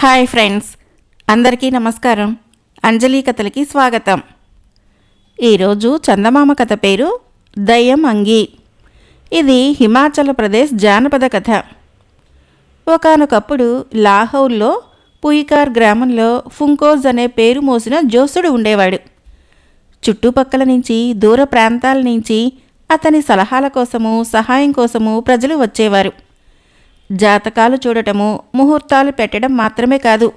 Hi friends అందరికీ నమస్కారం. అంజలి కథలకి స్వాగతం. ఈరోజు చందమామ కథ పేరు దయ్యం అంగి. ఇది హిమాచల్ ప్రదేశ్ జానపద కథ. ఒకానొకప్పుడు లాహౌల్లో పుయికార్ గ్రామంలో ఫుంకోజ్ అనే పేరు మోసిన జోసుడు ఉండేవాడు. చుట్టుపక్కల నుంచి దూర ప్రాంతాల నుంచి అతని సలహాల కోసము సహాయం కోసము ప్రజలు వచ్చేవారు. జాతకాలు చూడటము ముహూర్తాలు పెట్టడం మాత్రమే కాదు.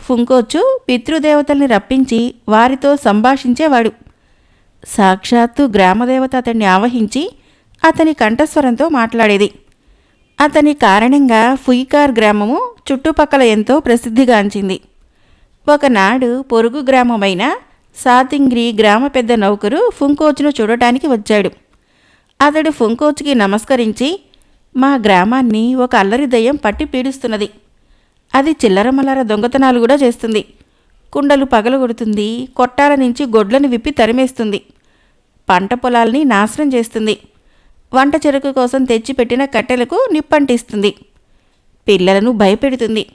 ఫుంకోచు పితృదేవతల్ని రప్పించి వారితో సంభాషించేవాడు. సాక్షాత్తు గ్రామదేవత అతన్ని ఆవహించి అతని కంఠస్వరంతో మాట్లాడేది. అతని కారణంగా ఫుయికార్ గ్రామము చుట్టుపక్కల ఎంతో ప్రసిద్ధిగాంచింది. ఒకనాడు పొరుగు గ్రామమైన సాతింగ్రి గ్రామ పెద్ద నౌకరు ఫుంకోచ్ను చూడటానికి వచ్చాడు. అతడు ఫుంకోచ్కి నమస్కరించి మా గ్రామాన్ని ఒక అల్లరి దయ్యం పట్టి పీడిస్తున్నది. అది చిల్లరమల్లర దొంగతనాలు కూడా చేస్తుంది. కుండలు పగలగొడుతుంది కొట్టాల నుంచి గొడ్లను విప్పి తరిమేస్తుంది. పంట పొలాల్ని నాశనం చేస్తుంది. వంట చెరుకు కోసం తెచ్చిపెట్టిన కట్టెలకు నిప్పంటిస్తుంది. పిల్లలను భయపెడుతుంది.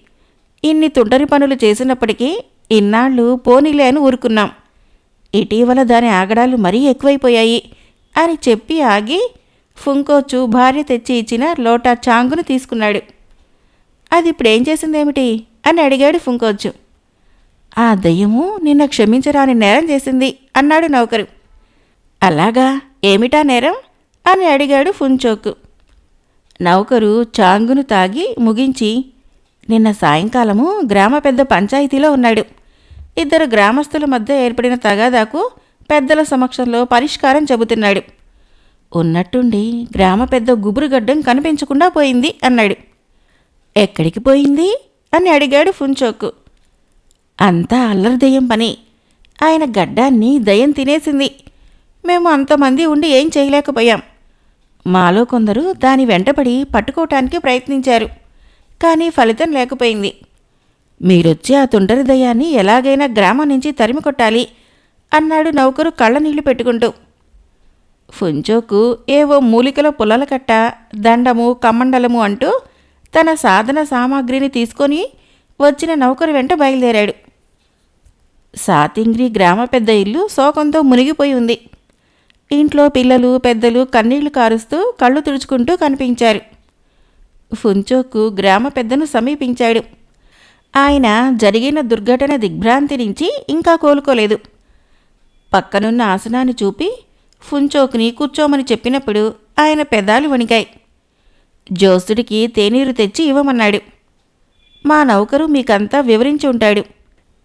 ఇన్ని తుంటరి పనులు చేసినప్పటికీ ఇన్నాళ్ళు పోనీలే అని ఊరుకున్నాం. ఇటీవల దాని ఆగడాలు మరీ ఎక్కువైపోయాయి అని చెప్పి ఆగి ఫుంకోచు భార్య తెచ్చి ఇచ్చిన లోటా చాంగును తీసుకున్నాడు. అది ఇప్పుడేం చేసిందేమిటి? అని అడిగాడు ఫుంకోచు. ఆ దయ్యము నిన్న క్షమించరాని నేరం చేసింది అన్నాడు నౌకరు. అలాగా? ఏమిటా నేరం? అని అడిగాడు ఫుంచోకు. నౌకరు చాంగును తాగి ముగించి నిన్న సాయంకాలము గ్రామ పెద్ద పంచాయతీలో ఉన్నాడు. ఇద్దరు గ్రామస్తుల మధ్య ఏర్పడిన తగాదాకు పెద్దల సమక్షంలో పరిష్కారం చెబుతున్నాడు. ఉన్నట్టుండి గ్రామ పెద్ద గుబురుగడ్డం కనిపించకుండా పోయింది అన్నాడు. ఎక్కడికి పోయింది? అని అడిగాడు ఫుంచోకు. అంతా అల్లరి దయ్యం పని. ఆయన గడ్డాన్ని దయ్యం తినేసింది. మేము అంతమంది ఉండి ఏం చేయలేకపోయాం. మాలో కొందరు దాని వెంటపడి పట్టుకోవటానికి ప్రయత్నించారు. కానీ ఫలితం లేకపోయింది. మీరొచ్చి ఆ తుంటరి దయ్యాన్ని ఎలాగైనా గ్రామం నుంచి తరిమి కొట్టాలి అన్నాడు నౌకరు కళ్ళ నీళ్ళు పెట్టుకుంటూ. ఫుంచోకు ఏవో మూలికల పుల్లల కట్ట దండము కమండలము అంటూ తన సాధన సామాగ్రిని తీసుకొని వచ్చిన నౌకరు వెంట బయలుదేరాడు. సాతింగ్రి గ్రామ పెద్ద ఇల్లు శోకంతో మునిగిపోయి ఉంది. ఇంట్లో పిల్లలు పెద్దలు కన్నీళ్ళు కారుస్తూ కళ్ళు తుడుచుకుంటూ కనిపించారు. ఫుంచోకు గ్రామ పెద్దను సమీపించాడు. ఆయన జరిగిన దుర్ఘటన దిగ్భ్రాంతి నుంచి ఇంకా కోలుకోలేదు. పక్కనున్న ఆసనాన్ని చూపి ఫుంచోకుని కూర్చోమని చెప్పినప్పుడు ఆయన పెదాలు వణికాయి. జోసుడికి తేనీరు తెచ్చి ఇవ్వమన్నాడు. మా నౌకరు మీకంతా వివరించి ఉంటాడు.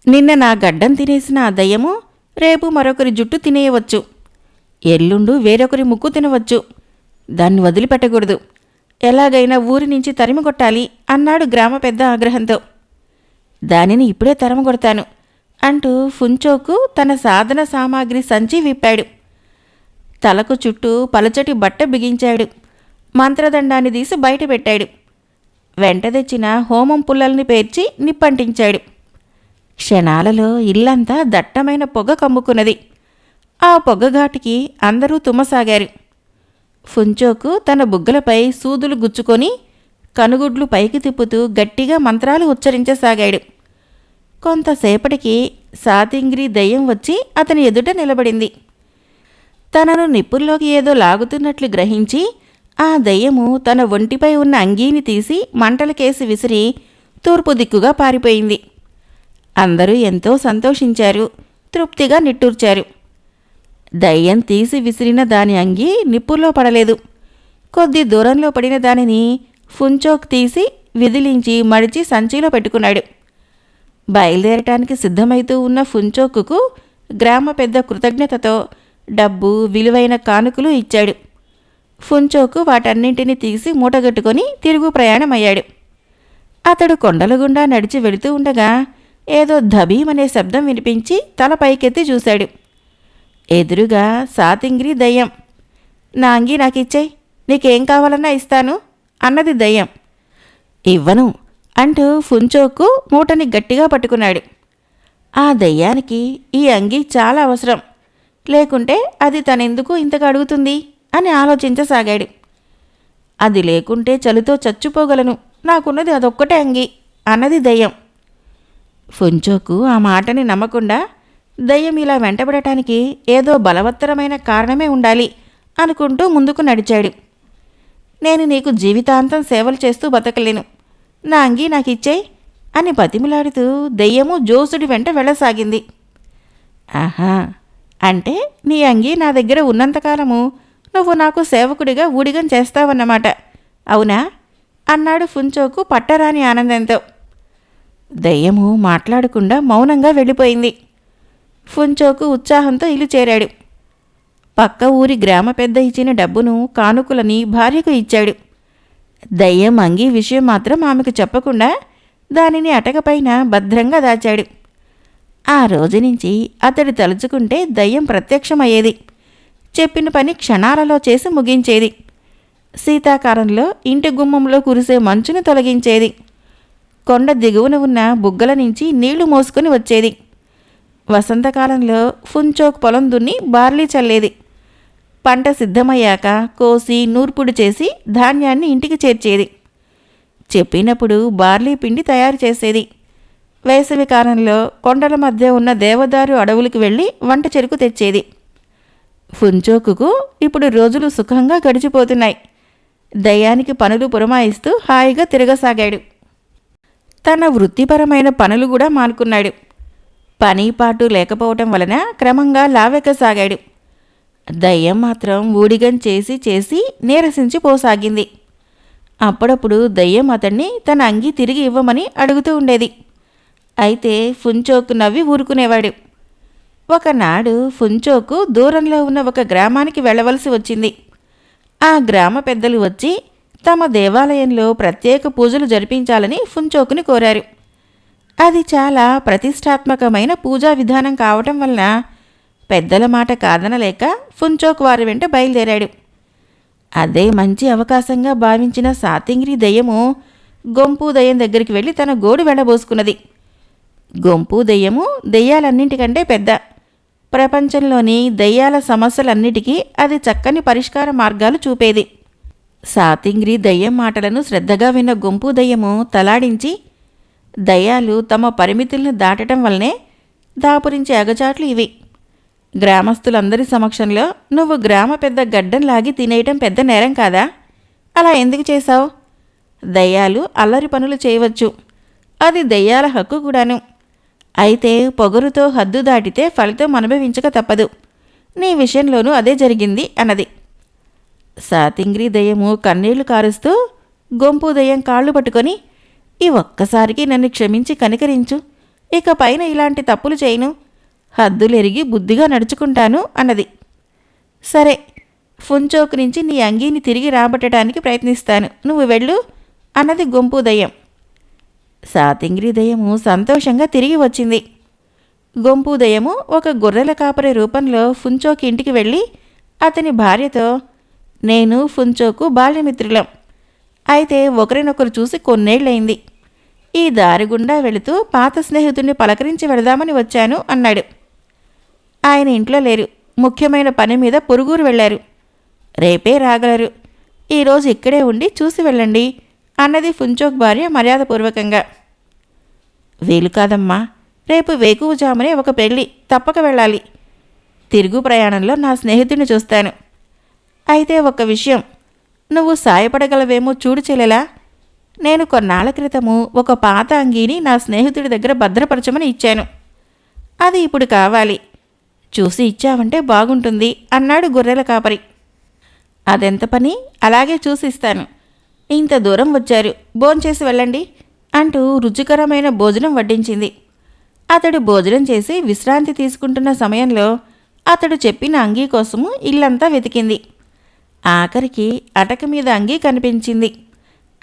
నిన్న నా గడ్డం తినేసిన ఆ దయ్యము రేపు మరొకరి జుట్టు తినేయవచ్చు. ఎల్లుండు వేరొకరి ముక్కు తినవచ్చు. దాన్ని వదిలిపెట్టకూడదు. ఎలాగైనా ఊరి నుంచి తరిమి కొట్టాలి అన్నాడు గ్రామ పెద్ద ఆగ్రహంతో. దానిని ఇప్పుడే తరమగొడతాను అంటూ ఫుంచోకు తన సాధన సామాగ్రి సంచి విప్పాడు. తలకు చుట్టూ పలచటి బట్ట బిగించాడు. మంత్రదండాన్ని తీసి బయట పెట్టాడు వెంట తెచ్చిన హోమం పుల్లల్ని పేర్చి నిప్పంటించాడు. క్షణాలలో ఇల్లంతా దట్టమైన పొగ కమ్ముకున్నది. ఆ పొగఘాటికి అందరూ తుమ్మసాగారు. ఫుంచోకు తన బుగ్గలపై సూదులు గుచ్చుకొని కనుగుడ్లు పైకి తిప్పుతూ గట్టిగా మంత్రాలు ఉచ్చరించసాగాడు. కొంతసేపటికి సాతింగ్రి దయ్యం వచ్చి అతని ఎదుట నిలబడింది. తనను నిప్పుల్లోకి ఏదో లాగుతున్నట్లు గ్రహించి ఆ దయ్యము తన ఒంటిపై ఉన్న అంగీని తీసి మంటలకేసి విసిరి తూర్పు దిక్కుగా పారిపోయింది. అందరూ ఎంతో సంతోషించారు తృప్తిగా నిట్టూర్చారు. దయ్యం తీసి విసిరిన దాని అంగి నిప్పుల్లో పడలేదు. కొద్ది దూరంలో పడిన దానిని ఫుంచోక్ తీసి విదిలించి మడిచి సంచిలో పెట్టుకున్నాడు. బయలుదేరటానికి సిద్ధమైతూ ఉన్న ఫుంచోక్కు గ్రామ పెద్ద కృతజ్ఞతతో డబ్బు విలువైన కానుకలు ఇచ్చాడు. ఫుంచోకు వాటన్నింటినీ తీసి మూటగట్టుకొని తిరుగు ప్రయాణమయ్యాడు. అతడు కొండల గుండా నడిచి వెళుతూ ఉండగా ఏదో ధబీమనే శబ్దం వినిపించి తల పైకెత్తి చూశాడు. ఎదురుగా సాతింగ్రి దయ్యం. నా అంగి నాకిచ్చేయ్ నీకేం కావాలన్నా ఇస్తాను అన్నది దయ్యం. ఇవ్వను అంటూ ఫుంచోకు మూటని గట్టిగా పట్టుకున్నాడు. ఆ దయ్యానికి ఈ అంగి చాలా అవసరం. లేకుంటే అది తనెందుకు ఇంతగా అడుగుతుంది? అని ఆలోచించసాగాడు. అది లేకుంటే చలితో చచ్చిపోగలను. నాకున్నది అదొక్కటే అంగి అన్నది దయ్యం. ఫుంచోకు ఆ మాటని నమ్మకుండా దయ్యం ఇలా వెంటబడటానికి ఏదో బలవత్తరమైన కారణమే ఉండాలి అనుకుంటూ ముందుకు నడిచాడు. నేను నీకు జీవితాంతం సేవలు చేస్తూ బతకలేను. నా అంగీ నాకు ఇచ్చేయి అని బతిమిలాడుతూ దెయ్యము జోసుడి వెంట వెళ్ళసాగింది. ఆహా! అంటే నీ అంగీ నా దగ్గర ఉన్నంతకాలము నువ్వు నాకు సేవకుడిగా ఊడిగం చేస్తావన్నమాట. అవునా? అన్నాడు ఫుంచోకు పట్టరాని ఆనందంతో. దయ్యము మాట్లాడకుండా మౌనంగా వెళ్ళిపోయింది. ఫుంచోకు ఉత్సాహంతో ఇల్లు చేరాడు. పక్క ఊరి గ్రామ పెద్ద ఇచ్చిన డబ్బును కానుకలని భార్యకు ఇచ్చాడు. దయ్యం అంగీ విషయం మాత్రం ఆమెకు చెప్పకుండా దానిని అటకపైన భద్రంగా దాచాడు. ఆ రోజు నుంచి అతడు తలుచుకుంటే దయ్యం ప్రత్యక్షమయ్యేది. చెప్పిన పని క్షణాలలో చేసి ముగించేది. శీతాకాలంలో ఇంటి గుమ్మంలో కురిసే మంచును తొలగించేది. కొండ దిగువన ఉన్న బుగ్గల నుంచి నీళ్ళు మోసుకొని వచ్చేది. వసంతకాలంలో ఫుంచోక్ పొలం దున్ని బార్లీ చల్లేది. పంట సిద్ధమయ్యాక కోసి నూర్పుడు చేసి ధాన్యాన్ని ఇంటికి చేర్చేది. చెప్పినప్పుడు బార్లీ పిండి తయారు చేసేది. వేసవి కాలంలో కొండల మధ్య ఉన్న దేవదారు అడవులకు వెళ్ళి వంట చెరుకు తెచ్చేది. ఫుంచోకుకు ఇప్పుడు రోజులు సుఖంగా గడిచిపోతున్నాయి. దయ్యానికి పనులు పురమాయిస్తూ హాయిగా తిరగసాగాడు. తన వృత్తిపరమైన పనులు కూడా మానుకున్నాడు. పని పాటు లేకపోవటం వలన క్రమంగా లావెక్కసాగాడు. దయ్యం మాత్రం ఊడిగం చేసి చేసి నీరసించిపోసాగింది అప్పుడప్పుడు దయ్యం అతన్ని తన అంగి తిరిగి ఇవ్వమని అడుగుతూ ఉండేది. అయితే ఫుంచోకు నవ్వి ఊరుకునేవాడు. ఒకనాడు ఫుంచోకు దూరంలో ఉన్న ఒక గ్రామానికి వెళ్ళవలసి వచ్చింది. ఆ గ్రామ పెద్దలు వచ్చి తమ దేవాలయంలో ప్రత్యేక పూజలు జరిపించాలని ఫుంచోకుని కోరారు. అది చాలా ప్రతిష్టాత్మకమైన పూజా విధానం కావటం వలన పెద్దల మాట కాదనలేక ఫుంచోక్ వారి వెంట బయలుదేరాడు. అదే మంచి అవకాశంగా భావించిన సాతింగ్రి దయ్యము గొంపు దయ్యం దగ్గరికి వెళ్ళి తన గోడు వెళ్ళబోసుకున్నది గొంపు దెయ్యము దెయ్యాలన్నింటికంటే పెద్ద. ప్రపంచంలోని దయ్యాల సమస్యలన్నిటికీ అది చక్కని పరిష్కార మార్గాలు చూపేది. సాతింగ్రి దయ్యం మాటలను శ్రద్ధగా విన్న గొంపు దయ్యము తలాడించి దయ్యాలు తమ పరిమితులను దాటటం వల్లనే దాపురించే అగచాట్లు ఇవి. గ్రామస్తులందరి సమక్షంలో నువ్వు గ్రామ పెద్ద గడ్డం లాగి తినేయటం పెద్ద నేరం కాదా? అలా ఎందుకు చేశావు? దయ్యాలు అల్లరి పనులు చేయవచ్చు. అది దయ్యాల హక్కు కూడాను. అయితే పొగరుతో హద్దు దాటితే ఫలితం అనుభవించక తప్పదు. నీ విషయంలోనూ అదే జరిగింది అన్నది. సాతింగ్రి దయ్యము కన్నీళ్ళు కారుస్తూ గొంపు దయ్యం కాళ్ళు పట్టుకొని ఈ ఒక్కసారికి నన్ను క్షమించి కనికరించు. ఇక పైన ఇలాంటి తప్పులు చేయను. హద్దులెరిగి బుద్ధిగా నడుచుకుంటాను అన్నది. సరే ఫుంచోక్ నుంచి నీ అంగీని తిరిగి రాబట్టడానికి ప్రయత్నిస్తాను. నువ్వు వెళ్ళు అన్నది గొంపు దయ్యం సాతింగ్రిదయము సంతోషంగా తిరిగి వచ్చింది. గొంపుదయము ఒక గొర్రెల కాపరి రూపంలో ఫుంచోకి ఇంటికి వెళ్ళి అతని భార్యతో నేను ఫుంచోకు బాల్యమిత్రులం. అయితే ఒకరినొకరు చూసి కొన్నేళ్ళయింది ఈ దారి గుండా వెళుతూ పాత స్నేహితుడిని పలకరించి వెళదామని వచ్చాను అన్నాడు. ఆయన ఇంట్లో లేరు. ముఖ్యమైన పని మీద పొరుగురు వెళ్ళారు. రేపే రాగలరు. ఈరోజు ఇక్కడే ఉండి చూసి వెళ్ళండి అన్నది ఫుంచోక్ భార్య మర్యాదపూర్వకంగా. వీలు కాదమ్మా. రేపు వేకువజామునే ఒక పెళ్ళి. తప్పక వెళ్ళాలి. తిరుగు ప్రయాణంలో నా స్నేహితుడిని చూస్తాను. అయితే ఒక విషయం. నువ్వు సాయపడగలవేమో చూడు చెల్లెలా. నేను కొన్నాళ్ళ క్రితము ఒక పాత అంగీని నా స్నేహితుడి దగ్గర భద్రపరచమని ఇచ్చాను. అది ఇప్పుడు కావాలి. చూసి ఇచ్చావంటే బాగుంటుంది అన్నాడు గొర్రెల కాపరి. అదెంత పని? అలాగే చూసి ఇస్తాను. ఇంత దూరం వచ్చారు. భోంచేసి వెళ్ళండి. అంటూ రుచికరమైన భోజనం వడ్డించింది. అతడు భోజనం చేసి విశ్రాంతి తీసుకుంటున్న సమయంలో అతడు చెప్పిన అంగీ కోసము ఇల్లంతా వెతికింది. ఆఖరికి అటక మీద అంగీ కనిపించింది.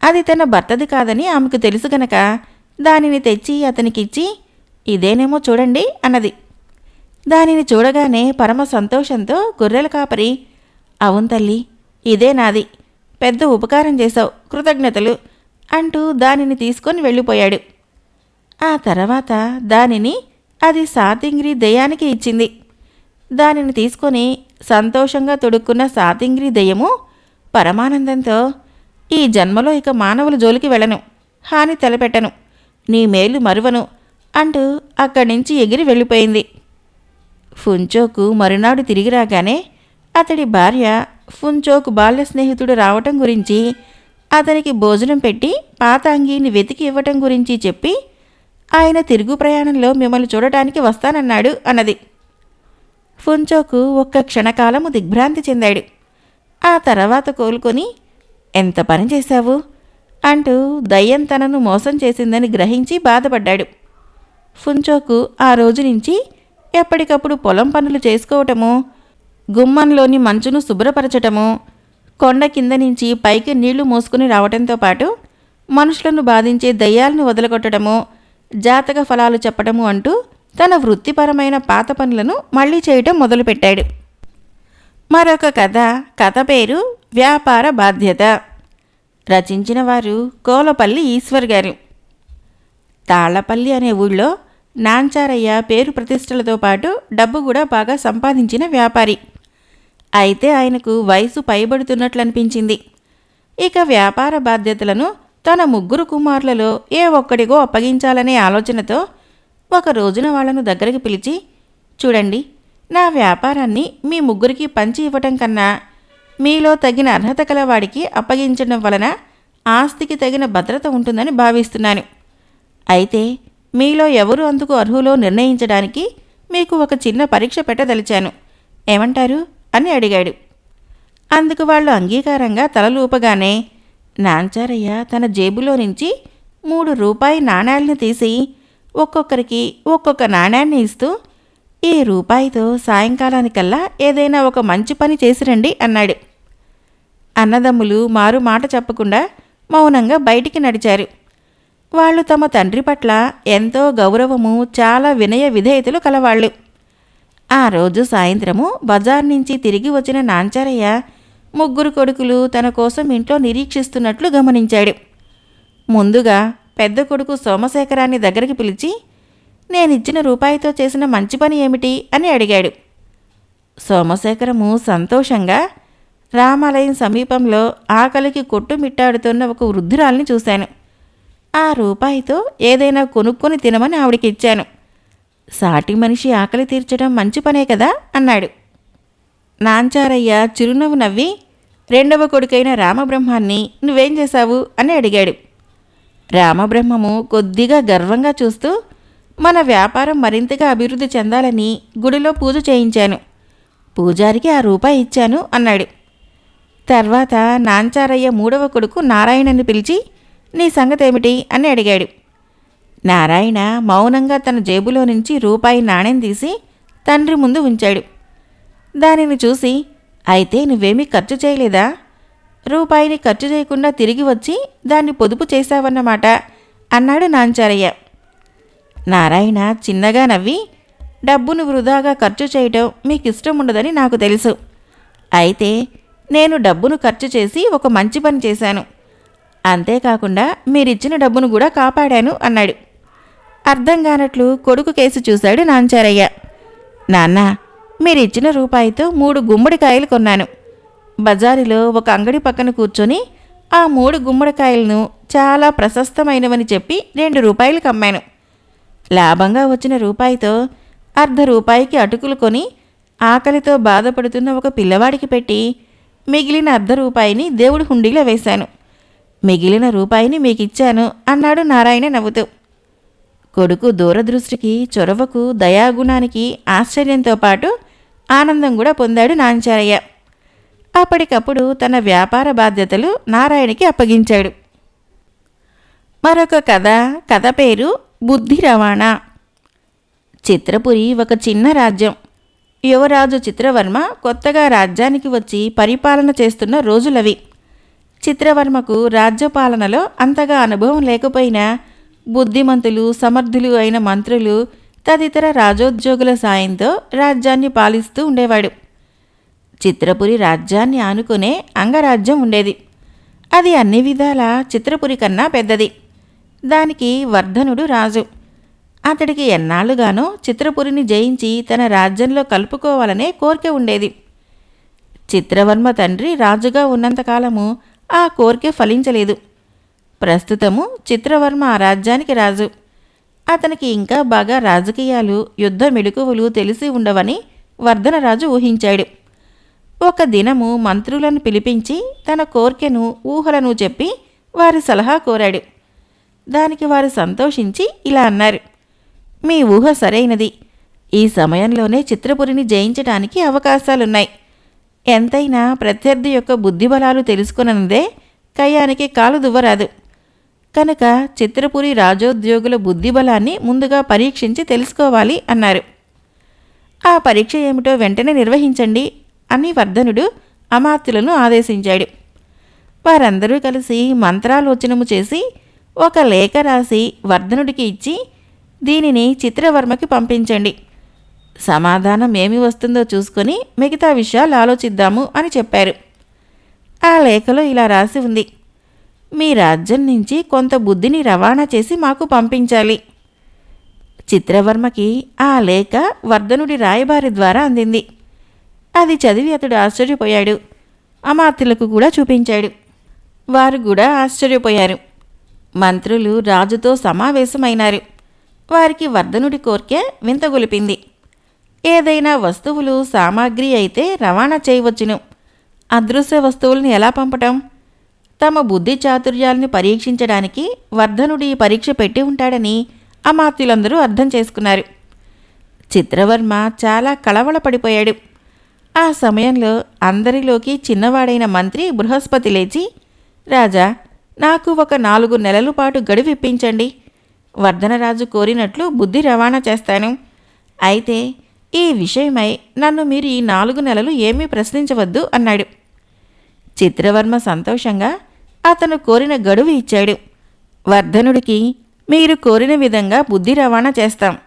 అది తన భర్తది కాదని ఆమెకు తెలుసు గనక దానిని తెచ్చి అతనికిచ్చి ఇదేనేమో చూడండి అన్నది. దానిని చూడగానే పరమ సంతోషంతో గొర్రెల కాపరి అవును తల్లి ఇదే నాది. పెద్ద ఉపకారం చేశావు. కృతజ్ఞతలు. అంటూ దానిని తీసుకొని వెళ్ళిపోయాడు. ఆ తర్వాత దానిని అది సాతింగ్రి దయ్యానికి ఇచ్చింది. దానిని తీసుకొని సంతోషంగా తొడుక్కున్న సాతింగ్రి దయ్యము పరమానందంతో ఈ జన్మలో ఇక మానవుల జోలికి వెళ్ళను హాని తలపెట్టను నీ మేలు మరువను అంటూ అక్కడి నుంచి ఎగిరి వెళ్ళిపోయింది. ఫుంచోకు మరునాడు తిరిగి రాగానే అతడి భార్య ఫుంచోకు బాల్య స్నేహితుడు రావటం గురించి అతనికి భోజనం పెట్టి పాత అంగీని వెతికి ఇవ్వటం గురించి చెప్పి ఆయన తిరుగు ప్రయాణంలో మిమ్మల్ని చూడటానికి వస్తానన్నాడు అన్నది. ఫుంచోకు ఒక్క క్షణకాలము దిగ్భ్రాంతి చెందాడు. ఆ తర్వాత కోలుకొని ఎంత పని చేశావు? అంటూ దయ్యం తనను మోసం చేసిందని గ్రహించి బాధపడ్డాడు. ఫుంచోకు ఆ రోజు నుంచి ఎప్పటికప్పుడు పొలం పనులు చేసుకోవటము గుమ్మంలోని మంచును శుభ్రపరచటము కొండ కింద నుంచి పైకి నీళ్ళు మోసుకుని రావడంతో పాటు మనుషులను బాధించే దయ్యాలను వదలగొట్టడము జాతక ఫలాలు చెప్పడము అంటూ తన వృత్తిపరమైన పాత పనులను మళ్ళీ చేయటం మొదలుపెట్టాడు. మరొక కథ కథ పేరు వ్యాపార బాధ్యత. రచించిన వారు కోలపల్లి ఈశ్వర్ గారు. తాళ్ళపల్లి అనే ఊళ్ళో నాంచారయ్య పేరు ప్రతిష్టలతో పాటు డబ్బు కూడా బాగా సంపాదించిన వ్యాపారి. అయితే ఆయనకు వయసు పైబడుతున్నట్లు అనిపించింది. ఇక వ్యాపార బాధ్యతలను తన ముగ్గురు కుమారులలో ఏ ఒక్కడిగో అప్పగించాలనే ఆలోచనతో ఒక రోజున వాళ్ళను దగ్గరికి పిలిచి చూడండి నా వ్యాపారాన్ని మీ ముగ్గురికి పంచి ఇవ్వటం కన్నా మీలో తగిన అర్హత కలవాడికి అప్పగించడం వలన ఆస్తికి తగిన భద్రత ఉంటుందని భావిస్తున్నాను. అయితే మీలో ఎవరు అందుకు అర్హులో నిర్ణయించడానికి మీకు ఒక చిన్న పరీక్ష పెట్టదలిచాను. ఏమంటారు? అని అడిగాడు. అందుకు వాళ్ళు అంగీకారంగా తలలూపగానే నాంచారయ్య తన జేబులో నుంచి మూడు రూపాయి నాణాలను తీసి ఒక్కొక్కరికి ఒక్కొక్క నాణ్యాన్ని ఇస్తూ ఈ రూపాయితో సాయంకాలానికల్లా ఏదైనా ఒక మంచి పని చేసిరండి అన్నాడు. అన్నదమ్ములు మారు మాట చెప్పకుండా మౌనంగా బయటికి నడిచారు. వాళ్ళు తమ తండ్రి పట్ల ఎంతో గౌరవము చాలా వినయ విధేయతలు కలవాళ్ళు. ఆ రోజు సాయంత్రము బజార్ నుంచి తిరిగి వచ్చిన నాంచారయ్య ముగ్గురు కొడుకులు తన కోసం ఇంట్లో నిరీక్షిస్తున్నట్లు గమనించాడు. ముందుగా పెద్ద కొడుకు సోమశేఖరాన్ని దగ్గరికి పిలిచి నేనిచ్చిన రూపాయితో చేసిన మంచి పని ఏమిటి? అని అడిగాడు. సోమశేఖరము సంతోషంగా రామాలయం సమీపంలో ఆకలికి కొట్టుమిట్టాడుతున్న ఒక వృద్ధురాల్ని చూశాను. ఆ రూపాయితో ఏదైనా కొనుక్కొని తినమని ఆవిడకి ఇచ్చాను సాటి మనిషి ఆకలి తీర్చడం మంచి పనే కదా? అన్నాడు. నాంచారయ్య చిరునవ్వు నవ్వి రెండవ కొడుకైన రామబ్రహ్మాన్ని నువ్వేం చేశావు? అని అడిగాడు. రామబ్రహ్మము కొద్దిగా గర్వంగా చూస్తూ మన వ్యాపారం మరింతగా అభివృద్ధి చెందాలని గుడిలో పూజ చేయించాను. పూజారికి ఆ రూపాయి ఇచ్చాను అన్నాడు. తర్వాత నాంచారయ్య మూడవ కొడుకు నారాయణని పిలిచి నీ సంగతేమిటి? అని అడిగాడు. నారాయణ మౌనంగా తన జేబులో నుంచి రూపాయి నాణెం తీసి తండ్రి ముందు ఉంచాడు. దానిని చూసి అయితే నువ్వేమీ ఖర్చు చేయలేదా? రూపాయిని ఖర్చు చేయకుండా తిరిగి వచ్చి దాన్ని పొదుపు చేశావన్నమాట అన్నాడు నాంచారయ్య. నారాయణ చిన్నగా నవ్వి డబ్బును వృధాగా ఖర్చు చేయటం మీకు ఇష్టం ఉండదని నాకు తెలుసు. అయితే నేను డబ్బును ఖర్చు చేసి ఒక మంచి పని చేశాను. అంతేకాకుండా మీరిచ్చిన డబ్బును కూడా కాపాడాను అన్నాడు. అర్థం కానట్లు కొడుకు కేసు చూశాడు నాంచారయ్య. నాన్న మీరిచ్చిన రూపాయితో మూడు గుమ్మడికాయలు కొన్నాను. బజారులో ఒక అంగడి పక్కన కూర్చొని ఆ మూడు గుమ్మడికాయలను చాలా ప్రశస్తమైనవని చెప్పి రెండు రూపాయలు అమ్మాను లాభంగా వచ్చిన రూపాయితో అర్ధ రూపాయికి అటుకులు కొని ఆకలితో బాధపడుతున్న ఒక పిల్లవాడికి పెట్టి మిగిలిన అర్ధ రూపాయిని దేవుడి హుండీలో వేశాను. మిగిలిన రూపాయిని మీకిచ్చాను అన్నాడు నారాయణ నవ్వుతూ. కొడుకు దూరదృష్టికి చొరవకు దయాగుణానికి ఆశ్చర్యంతో పాటు ఆనందం కూడా పొందాడు నాంచారయ్య. అప్పటికప్పుడు తన వ్యాపార బాధ్యతలు నారాయణకి అప్పగించాడు. మరొక కథ కథ పేరు బుద్ధి రవాణా చిత్రపురి ఒక చిన్న రాజ్యం. యువరాజు చిత్రవర్మ కొత్తగా రాజ్యానికి వచ్చి పరిపాలన చేస్తున్న రోజులవి. చిత్రవర్మకు రాజ్యపాలనలో అంతగా అనుభవం లేకపోయినా బుద్ధిమంతులు సమర్థులు అయిన మంత్రులు తదితర రాజోద్యోగుల సాయంతో రాజ్యాన్ని పాలిస్తూ ఉండేవాడు. చిత్రపురి రాజ్యాన్ని ఆనుకునే అంగరాజ్యం ఉండేది. అది అన్ని విధాల చిత్రపురి కన్నా పెద్దది. దానికి వర్ధనుడు రాజు. అతడికి ఎన్నాళ్ళుగానో చిత్రపురిని జయించి తన రాజ్యంలో కలుపుకోవాలనే కోరిక ఉండేది. చిత్రవర్మ తండ్రి రాజుగా ఉన్నంతకాలము ఆ కోరిక ఫలించలేదు. ప్రస్తుతము చిత్రవర్మ ఆ రాజ్యానికి రాజు. అతనికి ఇంకా బాగా రాజకీయాలు యుద్ధ మెళుకువలు తెలిసి ఉండవని వర్ధనరాజు ఊహించాడు. ఒక దినము మంత్రులను పిలిపించి తన కోర్కెను ఊహలను చెప్పి వారి సలహా కోరాడు. దానికి వారు సంతోషించి ఇలా అన్నారు. మీ ఊహ సరైనది. ఈ సమయంలోనే చిత్రపురిని జయించడానికి అవకాశాలున్నాయి. ఎంతైనా ప్రత్యర్థి యొక్క బుద్ధిబలాలు తెలుసుకున్నదే కయ్యానికి కాలు దువ్వరాదు. కనుక చిత్రపురి రాజోద్యోగుల బుద్ధిబలాన్ని ముందుగా పరీక్షించి తెలుసుకోవాలి అన్నారు. ఆ పరీక్ష ఏమిటో వెంటనే నిర్వహించండి అని వర్ధనుడు అమాత్యులను ఆదేశించాడు. వారందరూ కలిసి మంత్రాలోచనము చేసి ఒక లేఖ రాసి వర్ధనుడికి ఇచ్చి దీనిని చిత్రవర్మకి పంపించండి. సమాధానం ఏమి వస్తుందో చూసుకొని మిగతా విషయాలు ఆలోచిద్దాము అని చెప్పారు. ఆ లేఖలో ఇలా రాసి ఉంది. మీ రాజ్యం నుంచి కొంత బుద్ధిని రవాణా చేసి మాకు పంపించాలి. చిత్రవర్మకి ఆ లేఖ వర్ధనుడి రాయబారి ద్వారా అందింది. అది చదివి అతడు ఆశ్చర్యపోయాడు. అమాత్యులకు కూడా చూపించాడు. వారు కూడా ఆశ్చర్యపోయారు. మంత్రులు రాజుతో సమావేశమైనారు. వారికి వర్ధనుడి కోర్కె వింతగొలిపింది ఏదైనా వస్తువులు సామాగ్రి అయితే రవాణా చేయవచ్చును. అదృశ్య వస్తువులను ఎలా పంపటం? తమ బుద్ధి చాతుర్యాలను పరీక్షించడానికి వర్ధనుడి పరీక్ష పెట్టి ఉంటాడని అమాత్యులందరూ అర్థం చేసుకున్నారు. చిత్రవర్మ చాలా కళవళపడిపోయాడు ఆ సమయంలో అందరిలోకి చిన్నవాడైన మంత్రి బృహస్పతి లేచి రాజా నాకు ఒక నాలుగు నెలల పాటు గడువిప్పించండి వర్ధనరాజు కోరినట్లు బుద్ధి రవాణా చేస్తాను. అయితే ఈ విషయమై నన్ను మీరు ఈ నాలుగు నెలలు ఏమీ ప్రశ్నించవద్దు అన్నాడు. చిత్రవర్మ సంతోషంగా అతను కోరిన గడువు ఇచ్చాడు. వర్ధనుడికి మీరు కోరిన విధంగా బుద్ధి రవాణా చేస్తాం.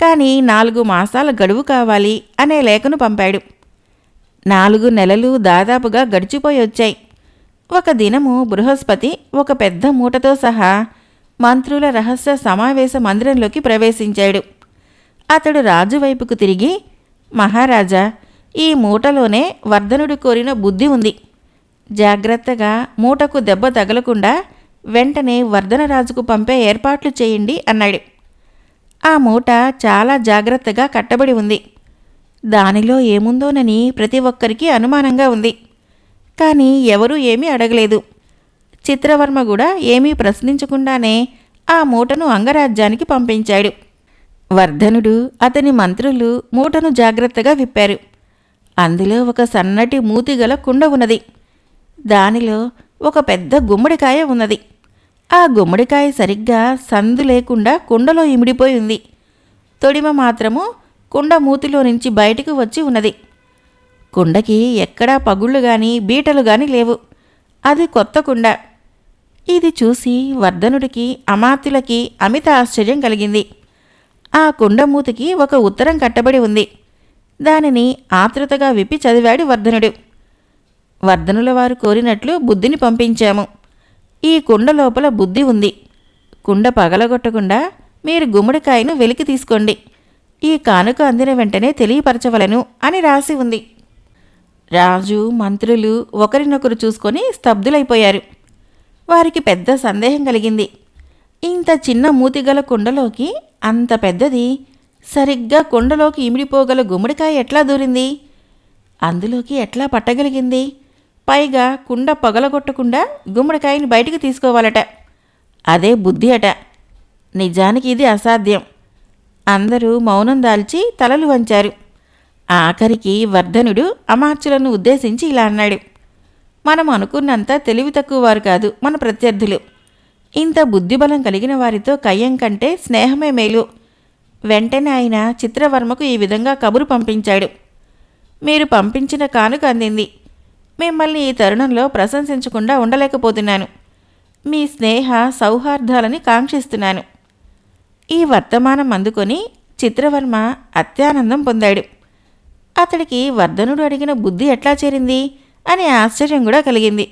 కానీ నాలుగు మాసాల గడువు కావాలి అనే లేఖను పంపాడు. నాలుగు నెలలు దాదాపుగా గడిచిపోయి వచ్చాయి. ఒక దినము బృహస్పతి ఒక పెద్ద మూటతో సహా మంత్రుల రహస్య సమావేశ మందిరంలోకి ప్రవేశించాడు. అతడు రాజు వైపుకు తిరిగి మహారాజా ఈ మూటలోనే వర్ధనుడు కోరిన బుద్ధి ఉంది. జాగ్రత్తగా మూటకు దెబ్బ తగలకుండా వెంటనే వర్ధనరాజుకు పంపే ఏర్పాట్లు చేయండి అన్నాడు. ఆ మూట చాలా జాగ్రత్తగా కట్టబడి ఉంది. దానిలో ఏముందోనని ప్రతి ఒక్కరికి అనుమానంగా ఉంది. కానీ ఎవరూ ఏమీ అడగలేదు. చిత్రవర్మ కూడా ఏమీ ప్రశ్నించకుండానే ఆ మూటను అంగరాజ్యానికి పంపించాడు. వర్ధనుడు అతని మంత్రులు మూటను జాగ్రత్తగా విప్పారు. అందులో ఒక సన్నటి మూతిగల కుండ ఉన్నది. దానిలో ఒక పెద్ద గుమ్మడికాయ ఉన్నది. ఆ గుమ్మడికాయ సరిగ్గా సందు లేకుండా కుండలో ఇమిడిపోయి ఉంది. తొడిమ మాత్రము కుండ మూతిలో నుంచి బయటకు వచ్చి ఉన్నది. కుండకి ఎక్కడా పగుళ్ళు గాని బీటలు గాని లేవు. అది కొత్త కుండ. ఇది చూసి వర్ధనుడికి అమాత్యులకి అమిత ఆశ్చర్యం కలిగింది. ఆ కుండ మూతికి ఒక ఉత్తరం కట్టబడి ఉంది. దానిని ఆతృతగా విప్పి చదివాడు వర్ధనుడు. వర్ధనుల వారు కోరినట్లు బుద్ధిని పంపించాము. ఈ కుండ లోపల బుద్ధి ఉంది. కుండ పగలగొట్టకుండా మీరు గుమ్మడికాయను వెలికి తీసుకోండి. ఈ కానుక అందిన వెంటనే తెలియపరచవలను అని రాసి ఉంది. రాజు మంత్రులు ఒకరినొకరు చూసుకొని స్తబ్దులైపోయారు. వారికి పెద్ద సందేహం కలిగింది. ఇంత చిన్న మూతిగల కుండలోకి అంత పెద్దది సరిగ్గా కుండలోకి ఇమిడిపోగల గుమ్మడికాయ ఎట్లా దూరింది? అందులోకి ఎట్లా పట్టగలిగింది? పైగా కుండ పగలగొట్టకుండా గుమ్మడికాయని బయటికి తీసుకోవాలట. అదే బుద్ధి అట నిజానికి ఇది అసాధ్యం. అందరూ మౌనం దాల్చి తలలు వంచారు. ఆఖరికి వర్ధనుడు అమాత్యులను ఉద్దేశించి ఇలా అన్నాడు. మనం అనుకున్నంత తెలివి తక్కువ వారు కాదు మన ప్రత్యర్థులు. ఇంత బుద్ధిబలం కలిగిన వారితో కయ్యం కంటే స్నేహమే మేలు. వెంటనే ఆయన చిత్రవర్మకు ఈ విధంగా కబురు పంపించాడు. మీరు పంపించిన కానుక అందింది. మిమ్మల్ని ఈ తరుణంలో ప్రశంసించకుండా ఉండలేకపోతున్నాను. మీ స్నేహ సౌహార్దాలని కాంక్షిస్తున్నాను. ఈ వర్తమానం అందుకొని చిత్రవర్మ అత్యానందం పొందాడు. అతడికి వర్ధనుడు అడిగిన బుద్ధి ఎట్లా చేరింది అనే ఆశ్చర్యం కూడా కలిగింది.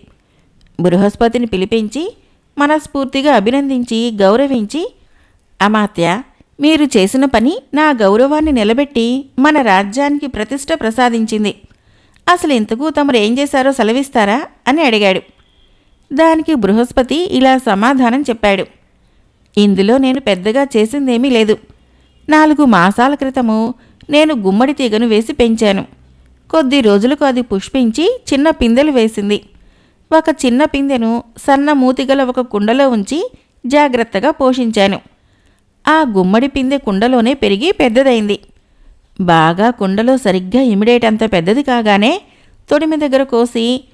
బృహస్పతిని పిలిపించి మనస్ఫూర్తిగా అభినందించి గౌరవించి అమాత్య మీరు చేసిన పని నా గౌరవాన్ని నిలబెట్టి మన రాజ్యానికి ప్రతిష్ట ప్రసాదించింది. అసలు ఇంతకు తమరు ఏం చేశారో సెలవిస్తారా? అని అడిగాడు. దానికి బృహస్పతి ఇలా సమాధానం చెప్పాడు. ఇందులో నేను పెద్దగా చేసిందేమీ లేదు. నాలుగు మాసాల క్రితము నేను గుమ్మడి తీగను వేసి పెంచాను. కొద్ది రోజులకు అది పుష్పించి చిన్న పిందెలు వేసింది. ఒక చిన్న పిందెను సన్న మూతిగల ఒక కుండలో ఉంచి జాగ్రత్తగా పోషించాను. ఆ గుమ్మడి పిందె కుండలోనే పెరిగి పెద్దదైంది. బాగా కుండలో సరిగ్గా ఇమిడేటంత పెద్దది కాగానే తొడిమి దగ్గర కోసి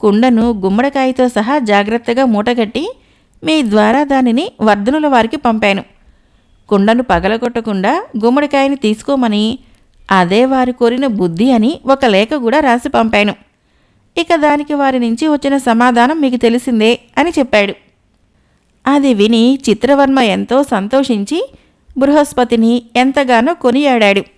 కుండను గుమ్మడికాయతో సహా జాగ్రత్తగా మూటగట్టి మీ ద్వారా దానిని వర్ధనుల వారికి పంపాను. కుండను పగలగొట్టకుండా గుమ్మడికాయని తీసుకోమని అదే వారు కోరిన బుద్ధి అని ఒక లేఖ కూడా రాసి పంపాను. ఇక దానికి వారి నుంచి వచ్చిన సమాధానం మీకు తెలిసిందే అని చెప్పాడు. అది విని చిత్రవర్మ ఎంతో సంతోషించి బృహస్పతిని ఎంతగానో కొనియాడాడు.